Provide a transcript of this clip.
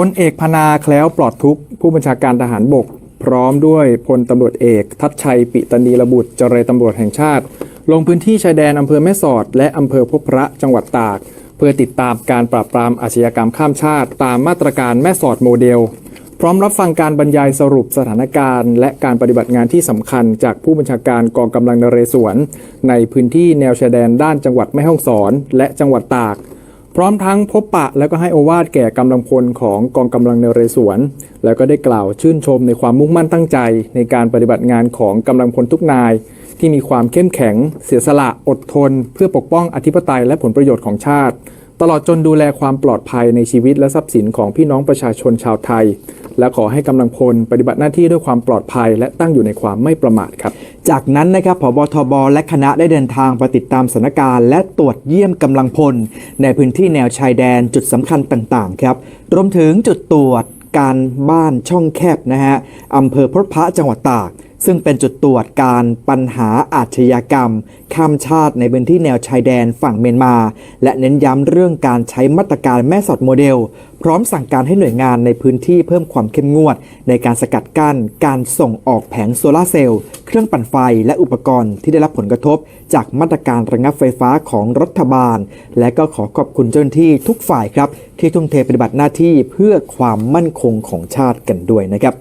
พลเอกพนาแคล้วปลอดทุกข์ผู้บัญชาการทหารบก พร้อมด้วยพลตำรวจเอก ทัชชัยปิตนีระบุตรเจรตำรวจแห่งชาติ ลงพื้นที่ชายแดนอำเภอแม่สอด และอำเภอพบพระจังหวัดตาก เพื่อติดตามการปราบปรามอาชญากรรมข้ามชาติ ตามมาตรการแม่สอดโมเดล พร้อมรับฟังการบรรยายสรุปสถานการณ์ และการปฏิบัติงานที่สำคัญจากผู้บัญชาการกองกำลังนเรศวรในพื้นที่แนวชายแดนด้านจังหวัดแม่ฮ่องสอน และจังหวัดตาก พร้อมทั้งพบปะแล้วก็ให้โอวาดแก่กำลังพลของกองกำลังนเรศวร แล้วก็ได้กล่าวชื่นชมในความมุ่งมั่นตั้งใจ ในการปฏิบัติงานของกำลังพลทุกนาย ที่มีความเข้มแข็ง เสียสละอดทน เพื่อปกป้องอธิปไตยและผลประโยชน์ของชาติ ตลอดจนดูแลความปลอดภัยในชีวิตและทรัพย์สินของพี่น้องประชาชนชาวไทย และขอให้กำลังพลปฏิบัติหน้าที่ด้วยความปลอดภัย และตั้งอยู่ในความไม่ประมาทครับ จากนั้นนะครับผบทบ และคณะได้เดินทางไปติดตามสถานการณ์และตรวจเยี่ยมกำลังพล ในพื้นที่แนวชายแดนจุดสำคัญต่างๆครับรวมถึงจุดตรวจการบ้านช่องแคบนะฮะอำเภอพระพระจังหวัดตากซึ่งเป็นจุดตรวจการปัญหาอาชญากรรม ข้ามชาติในพื้นที่แนวชายแดนฝั่งเมียนมา และเน้นย้ำเรื่องการใช้มาตรการแม่สอดโมเดล พร้อมสั่งการให้หน่วยงานในพื้นที่เพิ่มความเข้มงวด ในการสกัดกั้น การส่งออกแผงโซลาร์เซลล์เครื่องปั่นไฟและอุปกรณ์ที่ได้รับผลกระทบ จากมาตรการระงับไฟฟ้าของรัฐบาล และก็ขอขอบคุณเจ้าหน้าที่ทุกฝ่ายครับ ที่ทุ่มเทปฏิบัติหน้าที่เพื่อความมั่นคงของชาติกันด้วยนะครับ